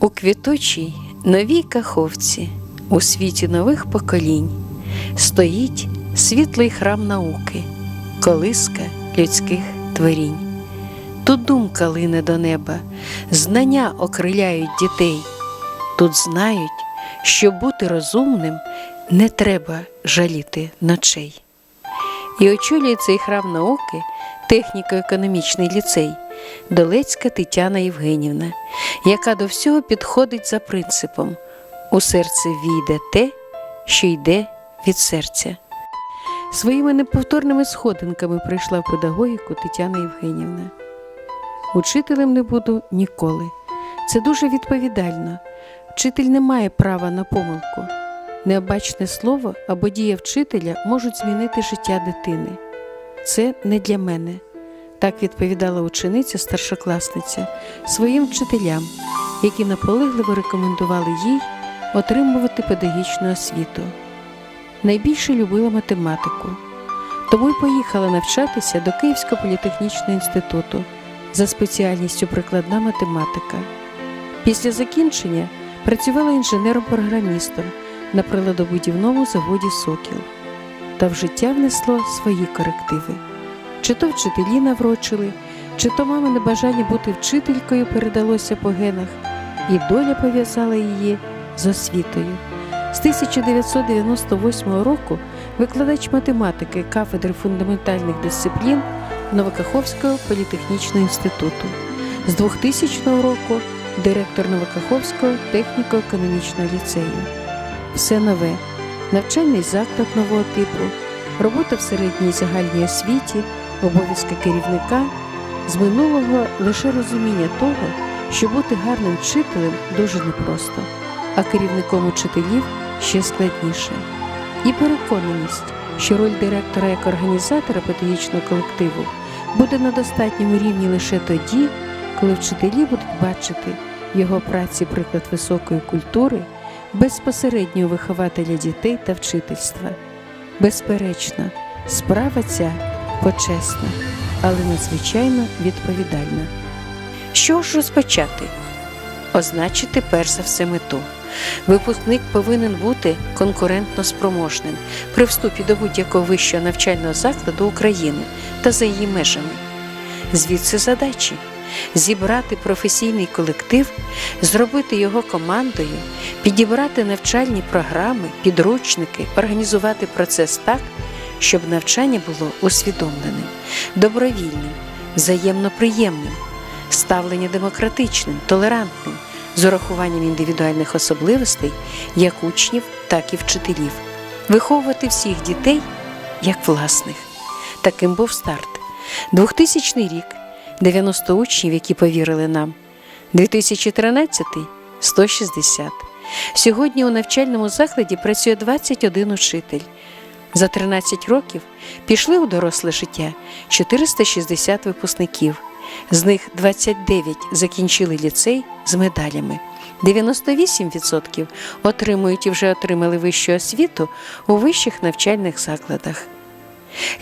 У квітучій новій каховці, у світі нових поколінь, стоїть світлий храм науки, колиска людських творінь. Тут думка лине до неба, знання окриляють дітей. Тут знають, що бути розумним не треба жаліти ночей. І очолює цей храм науки, техніко-економічний ліцей, Долецька Тетяна Євгенівна, яка до всього підходить за принципом у серце війде те, що йде від серця. Своїми неповторними сходинками прийшла в педагогіку Тетяна Євгенівна. Учителем не буду ніколи. Це дуже відповідально. Вчитель не має права на помилку. Необачне слово або дія вчителя можуть змінити життя дитини. Це не для мене, так відповідала учениця старшокласниця своїм вчителям, які наполегливо рекомендували їй отримувати педагогічну освіту. Найбільше любила математику, тому й поїхала навчатися до Київського політехнічного інституту за спеціальністю прикладна математика. Після закінчення працювала інженером-програмістом на приладобудівному заводі Сокіл та в життя внесло свої корективи. Чи то вчителі наврочили, чи то мамине бажання бути вчителькою передалося по генах, і доля пов'язала її з освітою. З 1998 року викладач математики кафедри фундаментальних дисциплін Новокаховського політехнічного інституту. З 2000 року директор Новокаховського техніко-економічного ліцею. Все нове, навчальний заклад нового типу, робота в середній загальній освіті, обов'язки керівника, з минулого лише розуміння того, що бути гарним вчителем дуже непросто, а керівником учителів ще складніше. І переконаність, що роль директора як організатора педагогічного колективу буде на достатньому рівні лише тоді, коли вчителі будуть бачити в його праці приклад високої культури, безпосереднього вихователя дітей та вчительства. Безперечно, справа ця почесна, але надзвичайно відповідальна. Що ж розпочати? Означити перш за все мету. Випускник повинен бути конкурентно спроможним при вступі до будь-якого вищого навчального закладу України та за її межами. Звідси задачі зібрати професійний колектив, зробити його командою, підібрати навчальні програми, підручники, організувати процес так, щоб навчання було усвідомленим, добровільним, взаємно приємним, ставлення демократичним, толерантним з урахуванням індивідуальних особливостей як учнів, так і вчителів, виховувати всіх дітей як власних. Таким був старт. 2000 рік 90 учнів, які повірили нам, 2013 160. Сьогодні у навчальному закладі працює 21 учитель. За 13 років пішли у доросле життя 460 випускників. З них 29 закінчили ліцей з медалями. 98% отримують і вже отримали вищу освіту у вищих навчальних закладах.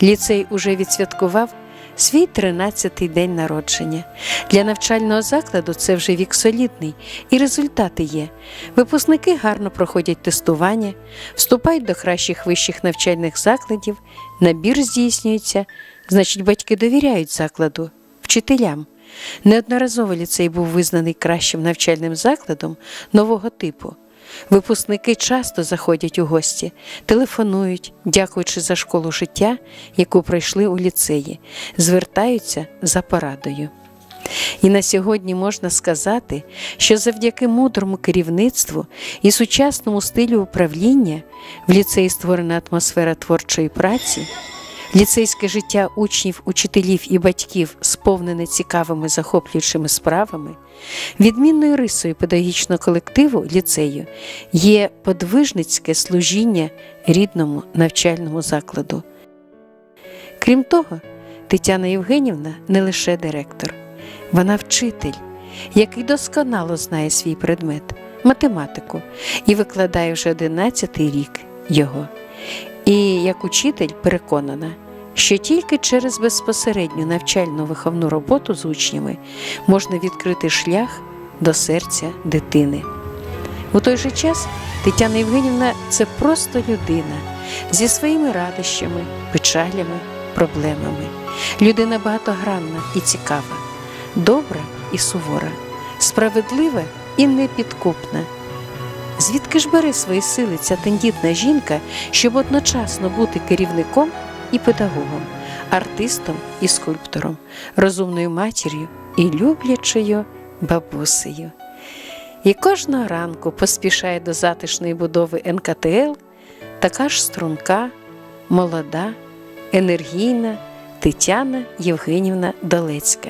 Ліцей уже відсвяткував свій 13-й день народження. Для навчального закладу це вже вік солідний, і результати є. Випускники гарно проходять тестування, вступають до кращих вищих навчальних закладів, набір здійснюється, значить, батьки довіряють закладу, вчителям. Неодноразово ліцей був визнаний кращим навчальним закладом нового типу. Випускники часто заходять у гості, телефонують, дякуючи за школу життя, яку пройшли у ліцеї, звертаються за порадою. І на сьогодні можна сказати, що завдяки мудрому керівництву і сучасному стилю управління в ліцеї створена атмосфера творчої праці. Ліцейське життя учнів, учителів і батьків сповнене цікавими захоплюючими справами, відмінною рисою педагогічного колективу ліцею є подвижницьке служіння рідному навчальному закладу. Крім того, Тетяна Євгенівна не лише директор, вона вчитель, який досконало знає свій предмет, математику і викладає вже 11 рік його. І як учитель переконана, що тільки через безпосередню навчально виховну роботу з учнями можна відкрити шлях до серця дитини. У той же час Тетяна Євгенівна це просто людина зі своїми радощами, печалями, проблемами. Людина багатогранна і цікава, добра і сувора, справедлива і непідкупна. Звідки ж бере свої сили ця тендітна жінка, щоб одночасно бути керівником і педагогом, артистом і скульптором, розумною матір'ю і люблячою бабусею? І кожного ранку поспішає до затишної будови НКТЛ така ж струнка, молода, енергійна Тетяна Євгенівна Долецька.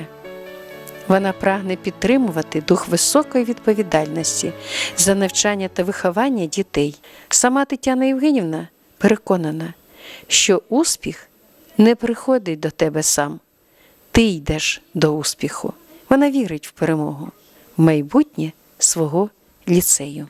Вона прагне підтримувати дух високої відповідальності за навчання та виховання дітей. Сама Тетяна Євгенівна переконана, що успіх не приходить до тебе сам, ти йдеш до успіху. Вона вірить в перемогу, в майбутнє свого ліцею.